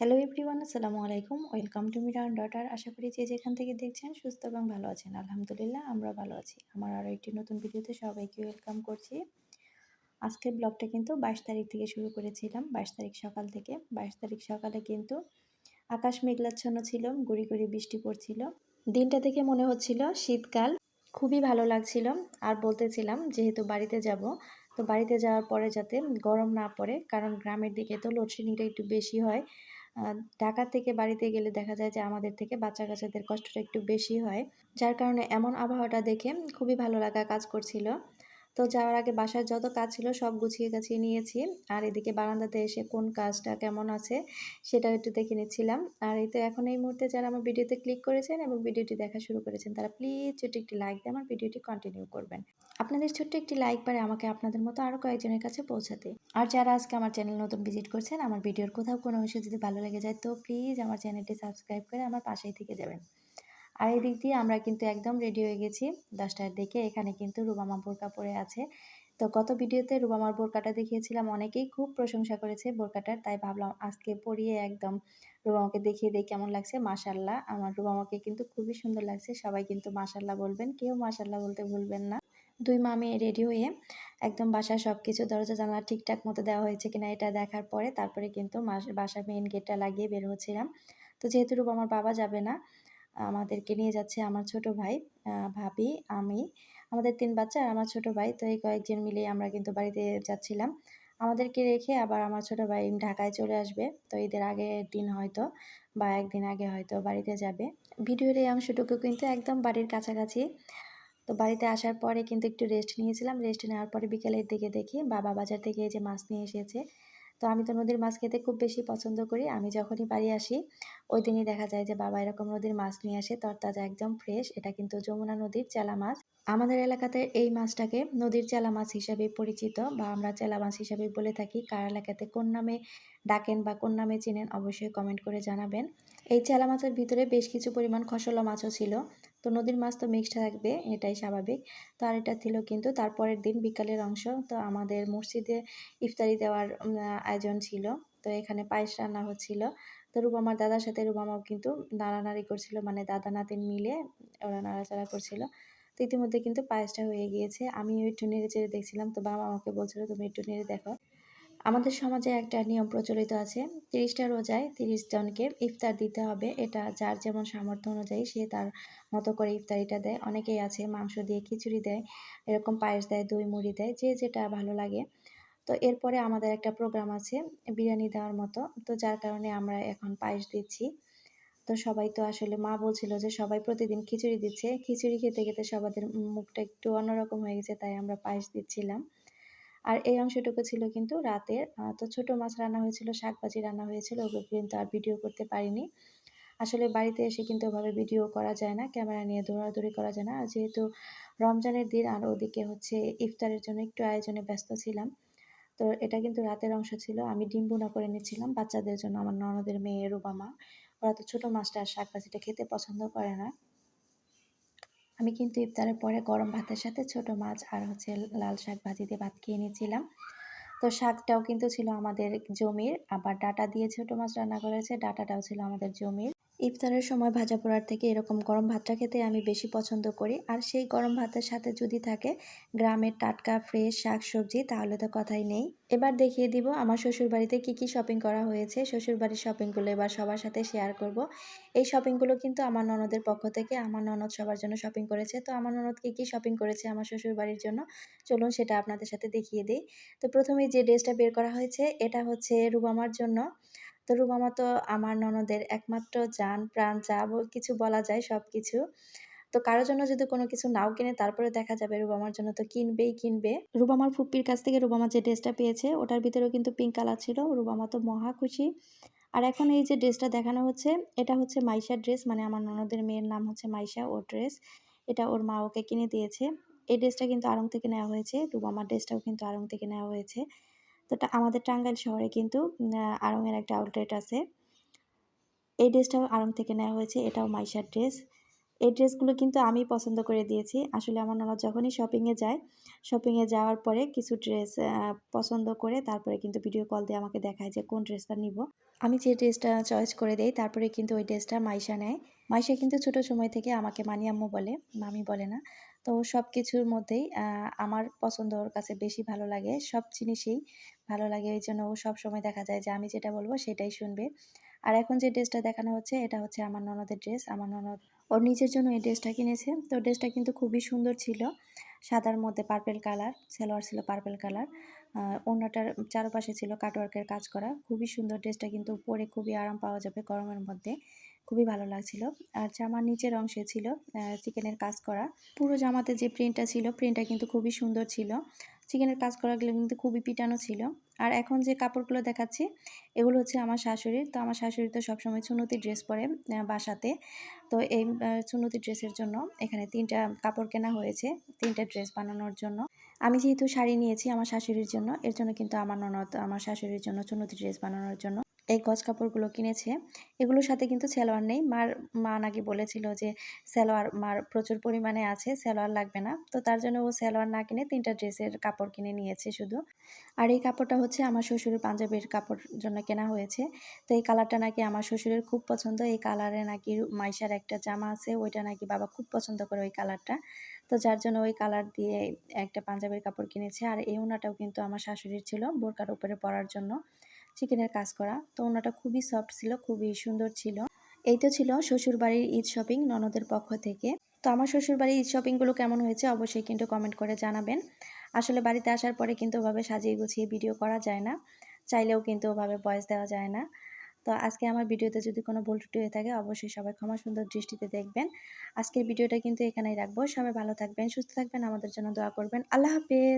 Hello everyone আসসালামু আলাইকুম। Welcome to Miran daughter আশা করি যে যেখান থেকে দেখছেন সুস্থ এবং ভালো আছেন। আলহামদুলিল্লাহ আমরা ভালো আছি। আমার আরও একটি নতুন ভিডিওতে সবাইকে ওয়েলকাম করছি। আজকের ব্লগটা কিন্তু বাইশ তারিখ থেকে শুরু করেছিলাম। বাইশ তারিখ সকাল থেকে। বাইশ তারিখ সকালে কিন্তু আকাশ মেঘলাচ্ছন্ন ছিল, গুড়ি গুড়ি বৃষ্টি পড়ছিল। দিনটা থেকে মনে হচ্ছিল শীতকাল। খুবই ভালো লাগছিল। আর বলতেছিলাম, যেহেতু বাড়িতে যাব, তো বাড়িতে যাওয়ার পরে যাতে গরম না পড়ে, কারণ গ্রামের দিকে তো লোডশেডিংটা একটু বেশি হয় ঢাকা থেকে বাড়িতে গেলে দেখা যায় যে আমাদের থেকে বাচ্চা কাচ্চাদের কষ্টটা একটু বেশি হয়। যার কারণে এমন আবহাওয়াটা দেখে খুবই ভালো লাগা কাজ করছিল। তো যাওয়ার আগে বাসার যত কাজ ছিল সব গুছিয়ে গাছিয়ে নিয়েছি। আর এদিকে বারান্দাতে এসে কোন কাজটা কেমন আছে সেটাও একটু দেখে নিচ্ছিলাম। আর এই তো এখন এই মুহূর্তে যারা আমার ভিডিওতে ক্লিক করেছেন এবং ভিডিওটি দেখা শুরু করেছেন, তারা প্লিজ ছোট্ট একটি লাইক দিয়ে আমার ভিডিওটি কন্টিনিউ করবেন। আপনাদের ছোট্ট একটি লাইক পারে আমাকে আপনাদের মতো আরও কয়েকজনের কাছে পৌঁছাতে। আর যারা আজকে আমার চ্যানেল নতুন ভিজিট করছেন, আমার ভিডিওর কোথাও কোনো অংশ যদি ভালো লেগে যায়, তো প্লিজ আমার চ্যানেলটি সাবস্ক্রাইব করে আমার পাশেই থেকে যাবেন। আর এই দিক দিয়ে আমরা কিন্তু একদম রেডি হয়ে গেছি। দশটার দিকে এখানে কিন্তু রুবামা বোরকা পরে আছে। তো গত ভিডিওতে রুবামার বোরকাটা দেখিয়েছিলাম, অনেকেই খুব প্রশংসা করেছে বোরকাটার। তাই ভাবলাম আজকে পরিয়ে একদম রুবামাকে দেখিয়ে দিই কেমন লাগছে। মাসাল্লাহ আমার রুবামাকে কিন্তু খুবই সুন্দর লাগছে। সবাই কিন্তু মাসাল্লাহ বলবেন, কেউ মাসাল্লাহ বলতে ভুলবেন না। দুই মামে রেডি হয়ে একদম বাসার সব কিছু দরজা জানলা ঠিকঠাক মতো দেওয়া হয়েছে কিনা এটা দেখার পরে তারপরে কিন্তু বাসার মেইন গেটটা লাগিয়ে বের হচ্ছিলাম। তো যেহেতু রূপ আমার বাবা যাবে না আমাদেরকে নিয়ে যাচ্ছে আমার ছোট ভাই ভাবি, আমি, আমাদের তিন বাচ্চা আর আমার ছোট ভাই। তো এই কয়েকজন মিলে আমরা কিন্তু বাড়িতে যাচ্ছিলাম। আমাদেরকে রেখে আবার আমার ছোট ভাই ঢাকায় চলে আসবে। তো ঈদের আগের দিন হয়তো বা একদিন আগে হয়তো বাড়িতে যাবে। ভিডিওর এই অংশটুকু কিন্তু একদম বাড়ির কাছাকাছি। তো বাড়িতে আসার পরে কিন্তু একটু রেস্ট নিয়েছিলাম। রেস্ট নেওয়ার পরে বিকেলের দিকে দেখি বাবা বাজার থেকে যে মাছ নিয়ে এসেছে। তো আমি তো নদীর মাছ খেতে খুব বেশি পছন্দ করি। আমি যখনই বাড়ি আসি, ওই দিনই দেখা যায় যে বাবা এরকম নদীর মাছ নিয়ে আসে, তরতাজা একদম ফ্রেশ এটা কিন্তু যমুনা নদীর চেলা মাছ। আমাদের এলাকাতে এই মাছটাকে নদীর চেলা মাছ হিসাবে পরিচিত বা আমরা চেলা মাছ হিসাবে বলে থাকি। কার এলাকাতে কোন নামে ডাকেন বা কোন নামে চিনেন অবশ্যই কমেন্ট করে জানাবেন। এই চেলা মাছের ভিতরে বেশ কিছু পরিমাণ খসলা মাছও ছিল। তো নদীর মাছ তো মিক্সড থাকবে, এটাই স্বাভাবিক। তো আর এটা ছিল কিন্তু তারপরের দিন বিকালের অংশ। তো আমাদের মসজিদে ইফতারি দেওয়ার আয়োজন ছিল। তো এখানে পায়েস রান্না হচ্ছিল। তো রুবামার দাদার সাথে রুবামাও কিন্তু নাড়ানাড়ি করছিল মানে দাদা নাতিন মিলে ওরা নাড়াচাড়া করছিল। তো ইতিমধ্যে কিন্তু পায়েসটা হয়ে গিয়েছে। আমি একটু নেড়ে চেড়ে দেখছিলাম, তো বাবা আমাকে বলছিল, তুমি একটু নেড়ে দেখো। আমাদের সমাজে একটা নিয়ম প্রচলিত আছে, তিরিশটা রোজায় তিরিশ জনকে ইফতার দিতে হবে। এটা যার যেমন সামর্থ্য অনুযায়ী সে তার মতো করে ইফতারিটা দেয়। অনেকেই আছে, মাংস দিয়ে খিচুড়ি দেয়, এরকম পায়েস দেয়, দই, মুড়ি দেয়, যে যেটা ভালো লাগে। তো এরপরে আমাদের একটা প্রোগ্রাম আছে, বিরিয়ানি দেওয়ার মতো। তো যার কারণে আমরা এখন পায়েস দিচ্ছি। তো সবাই তো আসলে মা বলছিল যে সবাই প্রতিদিন খিচুড়ি দিচ্ছে। খিচুড়ি খেতে খেতে সবাদের মুখটা একটু অন্যরকম হয়ে গেছে, তাই আমরা পায়েস দিচ্ছিলাম। আর এই অংশটুকু ছিল কিন্তু রাতের। তো ছোট মাছ রান্না হয়েছিল, শাকভাজি রান্না হয়েছিল, ওগুলো কিন্তু আর ভিডিও করতে পারিনি। আসলে বাড়িতে এসে কিন্তু ওভাবে ভিডিও করা যায় না, ক্যামেরা নিয়ে দৌড়াদৌড়ি করা যায় না। আর যেহেতু রমজানের দিন, আর ওদিকে হচ্ছে ইফতারের জন্য একটু আয়োজনে ব্যস্ত ছিলাম, তো এটা কিন্তু রাতের অংশ ছিল। আমি ডিম বোনা করে নিচ্ছিলাম, বাচ্চাদের জন্য, আমার ননদের মেয়ে রুবামা ওরা তো ছোটো মাছটা আর শাক ভাজিটা খেতে পছন্দ করে না। আমি কিন্তু ইফতারের পরে গরম ভাতের সাথে ছোট মাছ আর হচ্ছে লাল শাক ভাজি দিয়ে ভাত খেয়ে নিয়েছিলাম। তো শাকটাও কিন্তু ছিল আমাদের জমির, আবার ডাটা দিয়ে ছোট মাছ রান্না করেছে, ডাটাটাও ছিল আমাদের জমির। ইফতারের সময় ভাজা পোড়ার থেকে এরকম গরম ভাতটা খেতে আমি বেশি পছন্দ করি। আর সেই গরম ভাতের সাথে যদি থাকে গ্রামের টাটকা ফ্রেশ শাক সবজি তাহলে তো কথাই নেই। এবার দেখিয়ে দিব আমার শ্বশুর বাড়িতে কী কী শপিং করা হয়েছে। শ্বশুর বাড়ির শপিংগুলো এবার সবার সাথে শেয়ার করব। এই শপিংগুলো কিন্তু আমার ননদের পক্ষ থেকে আমার ননদ সবার জন্য শপিং করেছে। তো আমার ননদ কী কী শপিং করেছে আমার শ্বশুর বাড়ির জন্য? চলুন সেটা আপনাদের সাথে দেখিয়ে দিই। তো প্রথমে যে ড্রেসটা বের করা হয়েছে, এটা হচ্ছে রুবামার জন্য তো রুমামা তো আমার ননদের একমাত্র যান প্রাণ, যা কিছু বলা যায় সব কিছু তো কারোর জন্য যদি কোনো কিছু নাও কিনে, তারপরে দেখা যাবে রুবামার জন্য তো কিনবেই কিনবে। রুবামার ফুপ্পির কাছ থেকে রুবামা যে ড্রেসটা পেয়েছে, ওটার ভিতরেও কিন্তু পিঙ্ক কালার ছিল। রুবামা তো মহা খুশি। আর এখন এই যে ড্রেসটা দেখানো হচ্ছে, এটা হচ্ছে মাইশার ড্রেস মানে আমার ননদের মেয়ের নাম হচ্ছে মাইশা ও ড্রেস। এটা ওর মা ওকে কিনে দিয়েছে। এই ড্রেসটা কিন্তু আড়ং থেকে নেওয়া হয়েছে। রুবামার ড্রেসটাও কিন্তু আড়ং থেকে নেওয়া হয়েছে। তো আমাদের টাঙ্গাইল শহরে কিন্তু আড়ংয়ের একটা আউটলেট আছে। এই ড্রেসটাও আড়ং থেকে নেওয়া হয়েছে, এটাও মাইশার ড্রেস। এই ড্রেসগুলো কিন্তু আমি পছন্দ করে দিয়েছি। আসলে আমার ননদ যখনই শপিংয়ে যায় শপিংয়ে যাওয়ার পরে কিছু ড্রেস পছন্দ করে তারপরে কিন্তু ভিডিও কল দিয়ে আমাকে দেখায় যে কোন ড্রেসটা নিব। আমি যে ড্রেসটা চয়েস করে দেই, তারপরে কিন্তু ওই ড্রেসটা মাইশা নেয়। মাইশা কিন্তু ছোটো সময় থেকে আমাকে মানি আম্মু বলে, মামি বলে না। তো সব কিছুর মধ্যেই আমার পছন্দ ওর কাছে বেশি ভালো লাগে। সব জিনিসেই ভালো লাগে। এই জন্য ও সব সময় দেখা যায় যে, আমি যেটা বলব সেটাই শুনবে। আর এখন যে ড্রেসটা দেখানো হচ্ছে, এটা হচ্ছে আমার ননদের ড্রেস। আমার ননদ, ওর নিজের জন্য এই ড্রেসটা কিনেছে। তো ড্রেসটা কিন্তু খুবই সুন্দর ছিল। সাদার মধ্যে পার্পেল কালার সালোয়ার ছিল পার্পেল কালার ওনাটার চারপাশে ছিল কাটওয়ার্কের কাজ করা। খুবই সুন্দর ড্রেসটা কিন্তু পরে খুবই আরাম পাওয়া যাবে গরমের মধ্যে। খুবই ভালো লাগছিল। আর জামার নিচের অংশে ছিল চিকেনের কাজ করা। পুরো জামাতে যে প্রিন্টটা ছিল প্রিন্টটা কিন্তু খুবই সুন্দর ছিল। চিকেনের কাজ করাগুলো কিন্তু খুবই পিটানো ছিল। আর এখন যে কাপড়গুলো দেখাচ্ছি, এগুলো হচ্ছে আমার শাশুড়ির। তো আমার শাশুড়ি তো সবসময় চুনতি ড্রেস পরে বাসাতে। তো এই চুনতি ড্রেসের জন্য এখানে তিনটা কাপড় কেনা হয়েছে, তিনটা ড্রেস বানানোর জন্য। আমি যেহেতু শাড়ি নিয়েছি আমার শাশুড়ির জন্য, এর জন্য কিন্তু আমার ননদ, আমার শাশুড়ির জন্য চুনতি ড্রেস বানানোর জন্য। এই গজ কাপড়গুলো কিনেছে। এগুলোর সাথে কিন্তু সালোয়ার নেই। মার মা নাকি বলেছিল যে, সালোয়ার মার প্রচুর পরিমাণে আছে, সালোয়ার লাগবে না। তো তার জন্য ও সালোয়ার না কিনে তিনটা ড্রেসের কাপড় কিনে নিয়েছে শুধু। আর এই কাপড়টা হচ্ছে আমার শ্বশুরের পাঞ্জাবের কাপড় জন্য কেনা হয়েছে। তো এই কালারটা নাকি আমার শ্বশুরের খুব পছন্দ। এই কালারে নাকি মাইশার একটা জামা আছে, ওইটা নাকি বাবা খুব পছন্দ করে ওই কালারটা। তো যার জন্য ওই কালার দিয়ে একটা পাঞ্জাবের কাপড় কিনেছে। আর এই ওনাটাও কিন্তু আমার শাশুড়ির ছিল বোরকার উপরে পরার জন্য। চিকেনের কাজ করা। তো ওনাটা খুবই সফট ছিল, খুবই সুন্দর ছিল। এই তো ছিল শ্বশুরবাড়ির ঈদ শপিং ননদের পক্ষ থেকে। তো আমার শ্বশুরবাড়ির ঈদ শপিংগুলো কেমন হয়েছে অবশ্যই কিন্তু কমেন্ট করে জানাবেন। আসলে বাড়িতে আসার পরে কিন্তু ওভাবে সাজিয়ে গুছিয়ে ভিডিও করা যায় না। চাইলেও কিন্তু ওভাবে ভয়েস দেওয়া যায় না। তো আজকে আমার ভিডিওতে যদি কোনো ভুল টুটি হয়ে থাকে অবশ্যই সবাই ক্ষমা সুন্দর দৃষ্টিতে দেখবেন। আজকের ভিডিওটা কিন্তু এখানেই রাখব। সবাই ভালো থাকবেন, সুস্থ থাকবেন, আমাদের জন্য দোয়া করবেন। আল্লাহ হাফেজ।